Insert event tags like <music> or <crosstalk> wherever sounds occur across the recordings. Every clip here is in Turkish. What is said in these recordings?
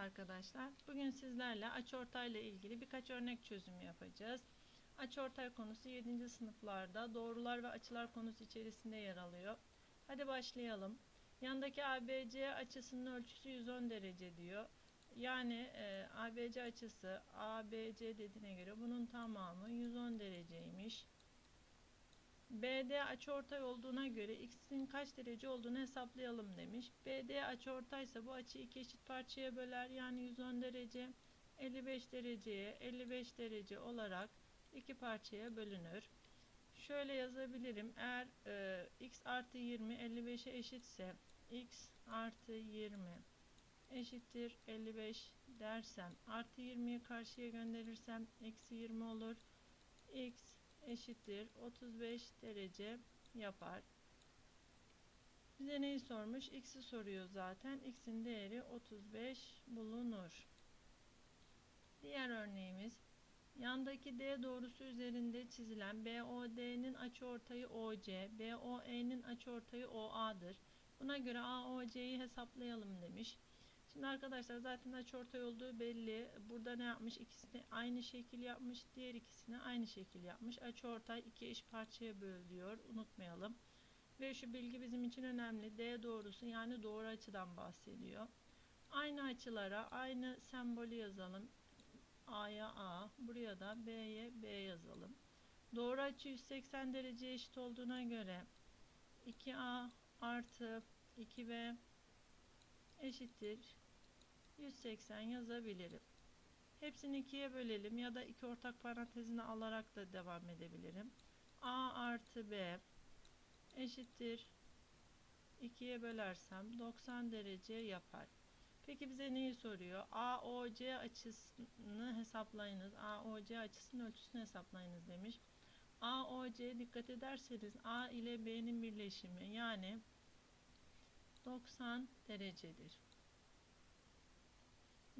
arkadaşlar. Bugün sizlerle açıortay ile ilgili birkaç örnek çözümü yapacağız. Açıortay konusu 7. sınıflarda doğrular ve açılar konusu içerisinde yer alıyor. Hadi başlayalım. Yandaki ABC açısının ölçüsü 110 derece diyor. Yani e, ABC açısı ABC dediğine göre bunun tamamı 110 dereceymiş. BD açıortay olduğuna göre x'in kaç derece olduğunu hesaplayalım demiş. BD açıortaysa bu açıyı iki eşit parçaya böler. Yani 110 derece 55 dereceye 55 derece olarak iki parçaya bölünür. Şöyle yazabilirim. Eğer e, x artı 20 55'e eşitse x artı 20 eşittir 55 dersem artı 20'yi karşıya gönderirsem eksi 20 olur. x eşittir 35 derece yapar. Bize neyi sormuş? X'i soruyor zaten. X'in değeri 35 bulunur. Diğer örneğimiz yandaki D doğrusu üzerinde çizilen BOD'nin açıortayı OC, BOE'nin açıortayı OA'dır. Buna göre AOC'yi hesaplayalım demiş. Şimdi arkadaşlar zaten açıortay olduğu belli. Burada ne yapmış? İkisini aynı şekil yapmış. Diğer ikisini aynı şekil yapmış. Açıortay iki eş parçaya bölüyor. Unutmayalım. Ve şu bilgi bizim için önemli. D doğrusu yani doğru açıdan bahsediyor. Aynı açılara aynı sembolü yazalım. A'ya A, buraya da B'ye B yazalım. Doğru açı 180 derece eşit olduğuna göre 2A artı 2B eşittir 180 yazabilirim. Hepsini ikiye bölelim ya da iki ortak parantezine alarak da devam edebilirim. A artı B eşittir 2'ye bölersem 90 derece yapar. Peki bize neyi soruyor? AOC açısını hesaplayınız. AOC açısının ölçüsünü hesaplayınız demiş. AOC dikkat ederseniz A ile B'nin birleşimi yani 90 derecedir.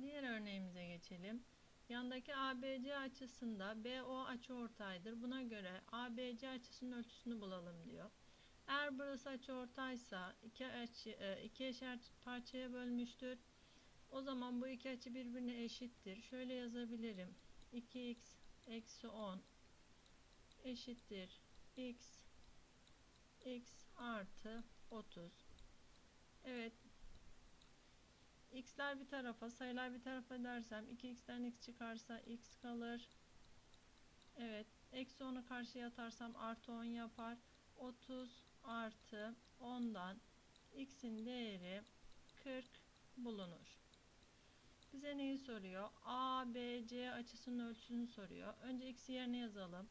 Diğer örneğimize geçelim. Yandaki ABC açısında BO açıortaydır. Buna göre ABC açısının ölçüsünü bulalım diyor. Eğer burası açıortaysa iki açı e, iki eşer parçaya bölmüştür. O zaman bu iki açı birbirine eşittir. Şöyle yazabilirim. 2x eksi 10 eşittir x x artı 30. Evet x'ler bir tarafa sayılar bir tarafa dersem 2x'ten x çıkarsa x kalır. Evet. Eksi 10'u karşıya atarsam artı 10 yapar. 30 artı 10'dan x'in değeri 40 bulunur. Bize neyi soruyor? A, B, C açısının ölçüsünü soruyor. Önce x'i yerine yazalım.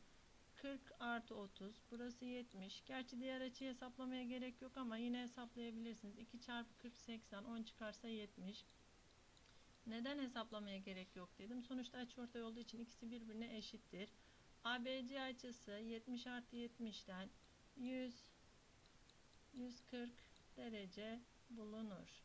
40 artı 30. Burası 70. Gerçi diğer açıyı hesaplamaya gerek yok ama yine hesaplayabilirsiniz. 2 çarpı 40 80. 10 çıkarsa 70. Neden hesaplamaya gerek yok dedim. Sonuçta açıortay olduğu için ikisi birbirine eşittir. ABC açısı 70 artı 70'ten 100 140 derece bulunur.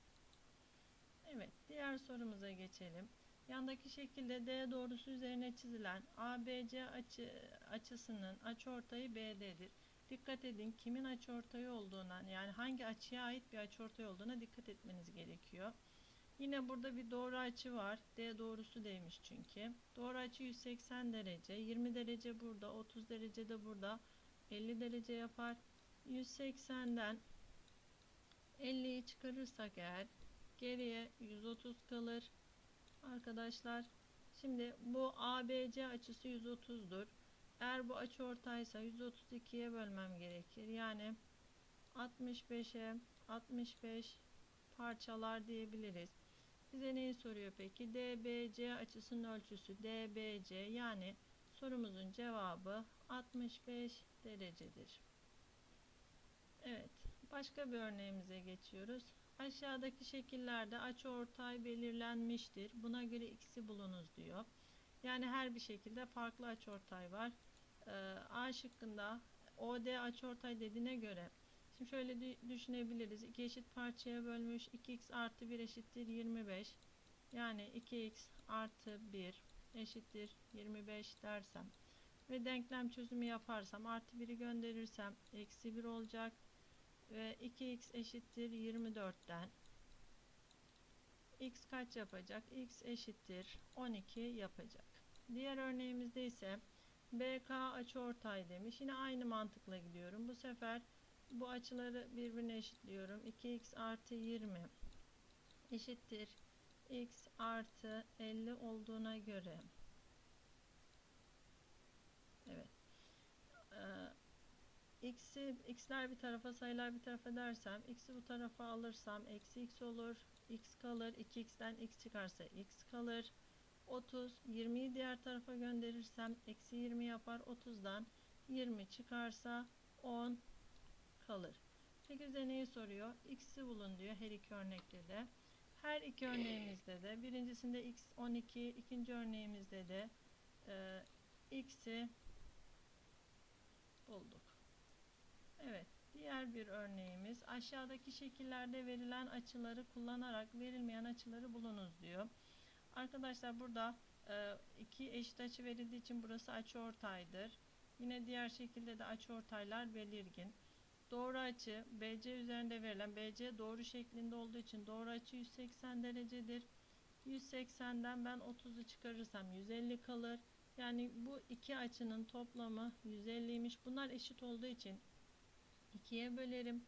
Evet, diğer sorumuza geçelim. Yandaki şekilde D doğrusu üzerine çizilen ABC açı, açısının açıortayı BD'dir. Dikkat edin kimin açıortayı olduğuna yani hangi açıya ait bir açıortay olduğuna dikkat etmeniz gerekiyor. Yine burada bir doğru açı var. D doğrusu demiş çünkü. Doğru açı 180 derece. 20 derece burada. 30 derece de burada. 50 derece yapar. 180'den 50'yi çıkarırsak eğer geriye 130 kalır. Arkadaşlar şimdi bu ABC açısı 130'dur. Eğer bu açı ortaysa 132'ye bölmem gerekir. Yani 65'e 65 parçalar diyebiliriz. Bize neyi soruyor peki? DBC açısının ölçüsü DBC yani sorumuzun cevabı 65 derecedir. Evet. Başka bir örneğimize geçiyoruz. Aşağıdaki şekillerde açıortay belirlenmiştir. Buna göre x'i bulunuz diyor. Yani her bir şekilde farklı açıortay var. Ee, A şıkkında OD açıortay dediğine göre şimdi şöyle düşünebiliriz. İki eşit parçaya bölmüş. 2x artı 1 eşittir 25. Yani 2x artı 1 eşittir 25 dersem ve denklem çözümü yaparsam artı 1'i gönderirsem eksi 1 olacak ve 2x eşittir 24'ten x kaç yapacak? x eşittir 12 yapacak. Diğer örneğimizde ise BK açıortay demiş. Yine aynı mantıkla gidiyorum. Bu sefer bu açıları birbirine eşitliyorum. 2x artı 20 eşittir x artı 50 olduğuna göre evet ee, x'i x'ler bir tarafa sayılar bir tarafa dersem x'i bu tarafa alırsam eksi x olur. X kalır. 2x'ten x çıkarsa x kalır. 30 20'yi diğer tarafa gönderirsem eksi 20 yapar. 30'dan 20 çıkarsa 10 kalır. Peki bize neyi soruyor. X'i bulun diyor her iki örnekte de. Her iki örneğimizde de birincisinde x 12 ikinci örneğimizde de e, x'i bulduk. Evet diğer bir örneğimiz aşağıdaki şekillerde verilen açıları kullanarak verilmeyen açıları bulunuz diyor. Arkadaşlar burada e, iki eşit açı verildiği için burası açıortaydır. Yine diğer şekilde de açıortaylar belirgin. Doğru açı BC üzerinde verilen BC doğru şeklinde olduğu için doğru açı 180 derecedir. 180'den ben 30'u çıkarırsam 150 kalır. Yani bu iki açının toplamı 150'ymiş. Bunlar eşit olduğu için 2'ye bölerim.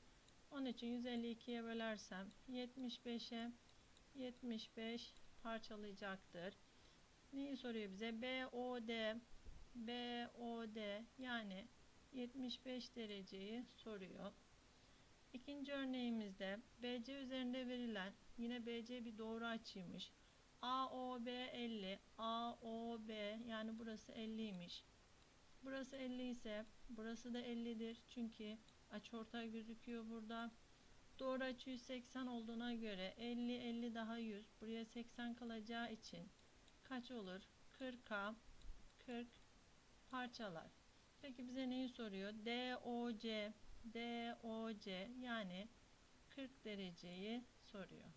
Onun için 152'ye bölersem 75'e 75 parçalayacaktır. Neyi soruyor bize? BOD BOD yani 75 dereceyi soruyor. İkinci örneğimizde BC üzerinde verilen yine BC bir doğru açıymış. AOB 50, AOB yani burası 50'ymiş. Burası 50 ise burası da 50'dir. Çünkü açıortay gözüküyor burada. Doğru açı 180 olduğuna göre 50 50 daha 100. Buraya 80 kalacağı için kaç olur? 40'a 40 parçalar. Peki bize neyi soruyor? DOC DOC yani 40 dereceyi soruyor.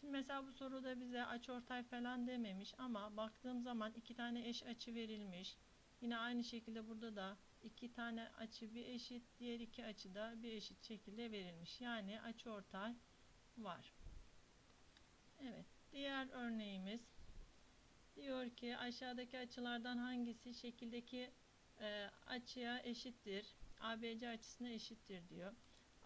Şimdi mesela bu soruda bize açıortay falan dememiş ama baktığım zaman iki tane eş açı verilmiş. Yine aynı şekilde burada da iki tane açı bir eşit, diğer iki açı da bir eşit şekilde verilmiş. Yani açıortay var. Evet, diğer örneğimiz diyor ki aşağıdaki açılardan hangisi şekildeki e, açıya eşittir? ABC açısına eşittir diyor.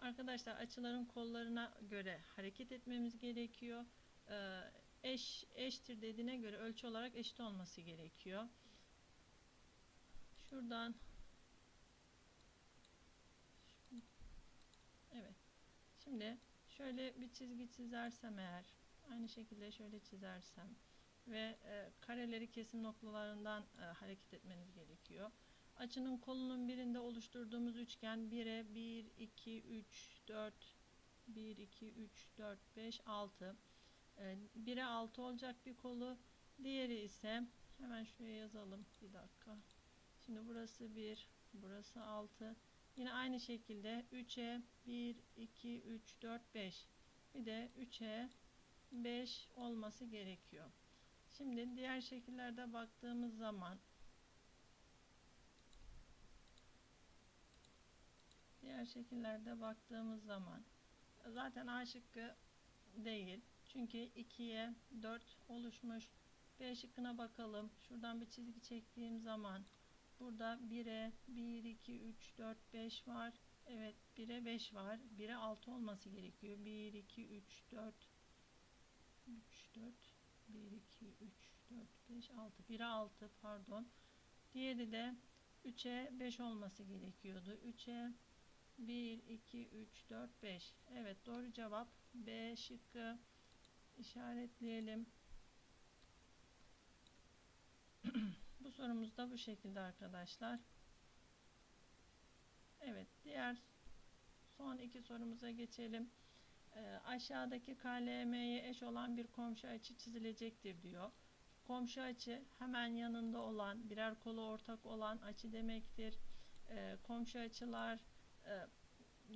Arkadaşlar açıların kollarına göre hareket etmemiz gerekiyor. Ee, eş eştir dediğine göre ölçü olarak eşit olması gerekiyor. Şuradan Evet. Şimdi şöyle bir çizgi çizersem eğer aynı şekilde şöyle çizersem ve e, kareleri kesim noktalarından e, hareket etmeniz gerekiyor. Açının kolunun birinde oluşturduğumuz üçgen 1'e 1, 2, 3, 4, 1, 2, 3, 4, 5, 6. 1'e 6 olacak bir kolu. Diğeri ise hemen şuraya yazalım. Bir dakika. Şimdi burası 1, burası 6. Yine aynı şekilde 3'e 1, 2, 3, 4, 5. Bir de 3'e 5 olması gerekiyor. Şimdi diğer şekillerde baktığımız zaman diğer şekillerde baktığımız zaman zaten A şıkkı değil. Çünkü 2'ye 4 oluşmuş. B şıkkına bakalım. Şuradan bir çizgi çektiğim zaman burada 1'e 1, 2, 3, 4, 5 var. Evet 1'e 5 var. 1'e 6 olması gerekiyor. 1, 2, 3, 4, 3, 4, 1, 2, 3, 4, 5, 6. 1'e 6 pardon. Diğeri de 3'e 5 olması gerekiyordu. 3'e 1, 2, 3, 4, 5. Evet doğru cevap B şıkkı işaretleyelim. <clears throat> bu sorumuz da bu şekilde arkadaşlar. Evet diğer son iki sorumuza geçelim. E, aşağıdaki KLM'ye eş olan bir komşu açı çizilecektir diyor. Komşu açı hemen yanında olan birer kolu ortak olan açı demektir. E, komşu açılar e,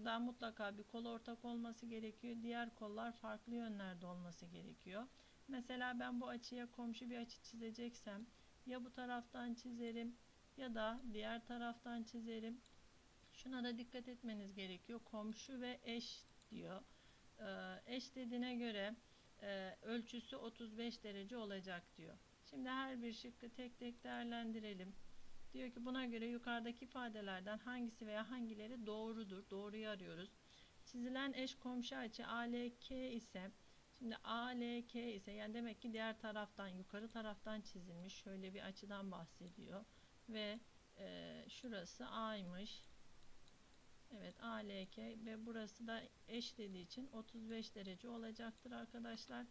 da mutlaka bir kol ortak olması gerekiyor. Diğer kollar farklı yönlerde olması gerekiyor. Mesela ben bu açıya komşu bir açı çizeceksem ya bu taraftan çizerim ya da diğer taraftan çizerim. Şuna da dikkat etmeniz gerekiyor. Komşu ve eş diyor. Ee, eş dediğine göre e, ölçüsü 35 derece olacak diyor. Şimdi her bir şıkkı tek tek değerlendirelim. Diyor ki buna göre yukarıdaki ifadelerden hangisi veya hangileri doğrudur? Doğruyu arıyoruz. Çizilen eş komşu açı ALK ise şimdi ALK ise yani demek ki diğer taraftan yukarı taraftan çizilmiş şöyle bir açıdan bahsediyor ve e, şurası A'ymış. Evet ALK ve burası da eş dediği için 35 derece olacaktır arkadaşlar.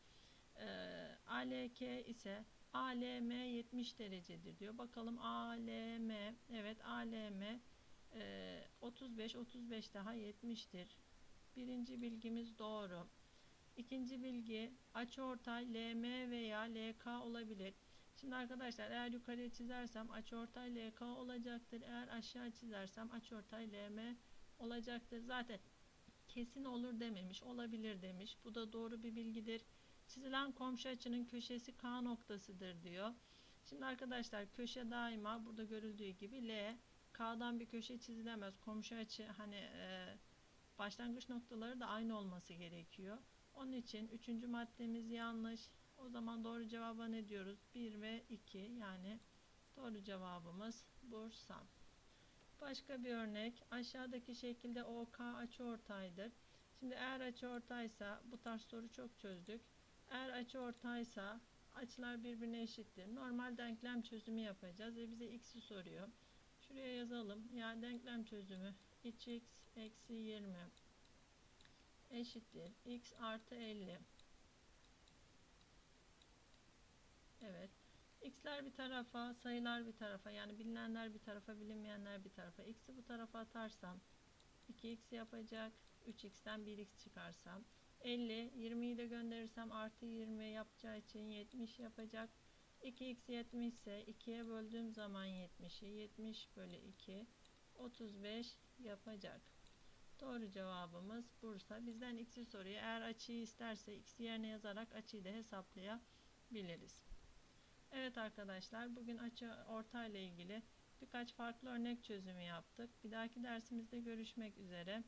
Ee, ALK ise ALM 70 derecedir diyor. Bakalım ALM evet ALM e, 35 35 daha 70'tir. Birinci bilgimiz doğru. İkinci bilgi açıortay LM veya LK olabilir. Şimdi arkadaşlar eğer yukarıya çizersem açıortay LK olacaktır. Eğer aşağı çizersem açıortay LM olacaktır. Zaten kesin olur dememiş, olabilir demiş. Bu da doğru bir bilgidir. Çizilen komşu açının köşesi K noktasıdır diyor. Şimdi arkadaşlar köşe daima burada görüldüğü gibi L. K'dan bir köşe çizilemez. Komşu açı hani e, başlangıç noktaları da aynı olması gerekiyor. Onun için üçüncü maddemiz yanlış. O zaman doğru cevaba ne diyoruz? 1 ve 2 yani doğru cevabımız Bursa. Başka bir örnek. Aşağıdaki şekilde OK açıortaydır. Şimdi eğer açıortaysa bu tarz soru çok çözdük. Eğer açıortaysa açılar birbirine eşittir. Normal denklem çözümü yapacağız ve bize x'i soruyor. Şuraya yazalım. Yani denklem çözümü 3x eksi 20 eşittir. x artı 50. Evet. X'ler bir tarafa, sayılar bir tarafa yani bilinenler bir tarafa, bilinmeyenler bir tarafa. X'i bu tarafa atarsam 2x yapacak. 3x'ten 1x çıkarsam 50, 20'yi de gönderirsem artı 20 yapacağı için 70 yapacak. 2x 70 ise 2'ye böldüğüm zaman 70'i 70 bölü 2 35 yapacak. Doğru cevabımız Bursa. Bizden x'i soruyor. Eğer açıyı isterse x yerine yazarak açıyı da hesaplayabiliriz. Evet arkadaşlar bugün açı orta ile ilgili birkaç farklı örnek çözümü yaptık. Bir dahaki dersimizde görüşmek üzere.